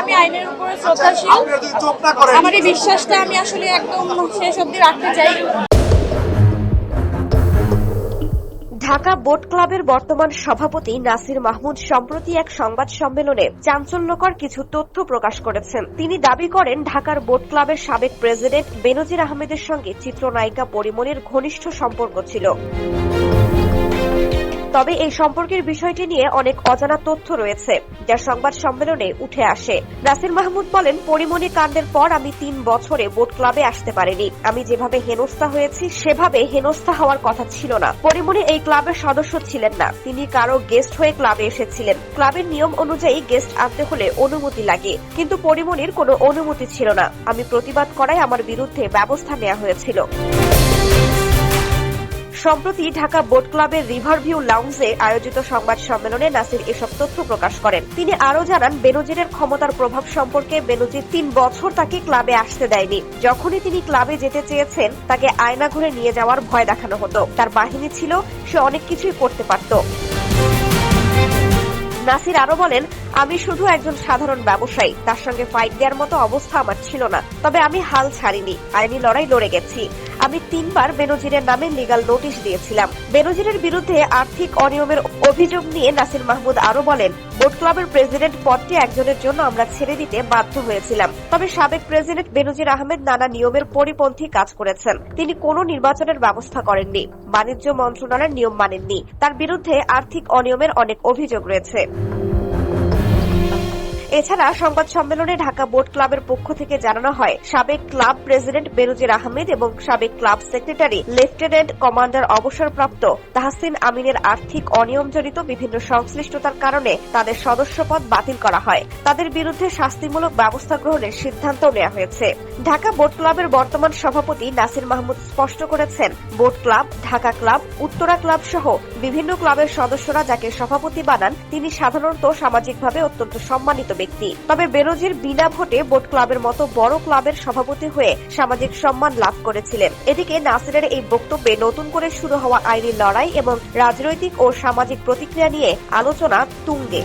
আমি আইনের উপরে শ্রদ্ধাশীল। আমার এই বিশ্বাসটা আমি আসলে একদম শেষ অবধি রাখতে চাই। ঢাকা বোট ক্লাবের বর্তমান সভাপতি নাসির মাহমুদ সম্প্রতি এক সংবাদ সম্মেলনে চাঞ্চল্যকর কিছু তথ্য প্রকাশ করেছেন। তিনি দাবি করেন ঢাকার বোট ক্লাবের সাবেক প্রেসিডেন্ট বেনজির আহমেদের সঙ্গে চিত্রনায়িকা পরিমণির ঘনিষ্ঠ সম্পর্ক ছিল। তবে এই সম্পর্কের বিষয়টি নিয়ে অনেক অজানা তথ্য রয়েছে, যা সংবাদ সম্মেলনে উঠে আসে। নাসির মাহমুদ বলেন, পরিমণি কাণ্ডের পর আমি তিন বছরে বোট ক্লাবে আসতে পারিনি। আমি যেভাবে হেনস্থা হয়েছি, সেভাবে হেনস্থা হওয়ার কথা ছিল না। পরিমণি এই ক্লাবের সদস্য ছিলেন না, তিনি কারও গেস্ট হয়ে ক্লাবে এসেছিলেন। ক্লাবের নিয়ম অনুযায়ী গেস্ট আনতে হলে অনুমতি লাগে, কিন্তু পরিমণির কোনো অনুমতি ছিল না। আমি প্রতিবাদ করায় আমার বিরুদ্ধে ব্যবস্থা নেওয়া হয়েছিল। সম্প্রতি ঢাকা বোট ক্লাবের রিভার ভিউ লাউঞ্জে আয়োজিত সংবাদ সম্মেলনে নাসির এসব তথ্য প্রকাশ করেন। তিনি আরও জানান, বেনজিরের ক্ষমতার প্রভাব সম্পর্কে বেনজির তিন বছর তাকে ক্লাবে আসতে দেয়নি। যখনই তিনি ক্লাবে যেতে চেয়েছেন, তাকে আয়না ঘুরে নিয়ে যাওয়ার ভয় দেখানো হতো। তার বাহিনী ছিল, সে অনেক কিছুই করতে পারত। নাসির আরও বলেন, আমি শুধু একজন সাধারণ ব্যবসায়ী, তার সঙ্গে ফাইট দেওয়ার মতো অবস্থা আমার ছিল না। তবে আমি হাল ছাড়িনি। আইনি লড়াই লড়ে গেছি। আমি তিনবার বেনজিরের নামে লিগাল নোটিশ দিয়েছিলাম। বেনজিরের বিরুদ্ধে আর্থিক অনিয়মের অভিযোগ নিয়ে নাসির মাহমুদ আরও বলেন বোট ক্লাবের প্রেসিডেন্ট পদটি একজনের জন্য আমরা ছেড়ে দিতে বাধ্য হয়েছিলাম। তবে সাবেক প্রেসিডেন্ট বেনজির আহমেদ নানা নিয়মের পরিপন্থী কাজ করেছেন। তিনি কোনো নির্বাচনের ব্যবস্থা করেননি, বাণিজ্য মন্ত্রণালয়ের নিয়ম মানেননি। তার বিরুদ্ধে আর্থিক অনিয়মের অনেক অভিযোগ রয়েছে। এছাড়া সংবাদ সম্মেলনে ঢাকা বোট ক্লাবের পক্ষ থেকে জানানো হয়, সাবেক ক্লাব প্রেসিডেন্ট বেরুজির আহমেদ এবং সাবেক ক্লাব সেক্রেটারি লেফটেন্যান্ট কমান্ডার অবসরপ্রাপ্ত তাহসিন আমিনের আর্থিক অনিয়মজনিত বিভিন্ন সংশ্লিষ্টতার কারণে তাদের সদস্যপদ বাতিল করা হয়। তাদের বিরুদ্ধে শাস্তিমূলক ব্যবস্থা গ্রহণের সিদ্ধান্ত নেওয়া হয়েছে। ঢাকা বোট ক্লাবের বর্তমান সভাপতি নাসির মাহমুদ স্পষ্ট করেছেন boat club, Dhaka club, Uttara club সহ বিভিন্ন ক্লাবের সদস্যরা যাকে সভাপতি বানান, তিনি সাধারণত সামাজিকভাবে অত্যন্ত সম্মানিত ব্যক্তি। তবে বেরোজির বিনা ভোটে বোট ক্লাবের মতো বড় ক্লাবের সভাপতি হয়ে সামাজিক সম্মান লাভ করেছিলেন। এদিকে নাসিরের এই বক্তব্যে নতুন করে শুরু হওয়া আইনি লড়াই এবং রাজনৈতিক ও সামাজিক প্রতিক্রিয়া নিয়ে আলোচনা তুঙ্গে।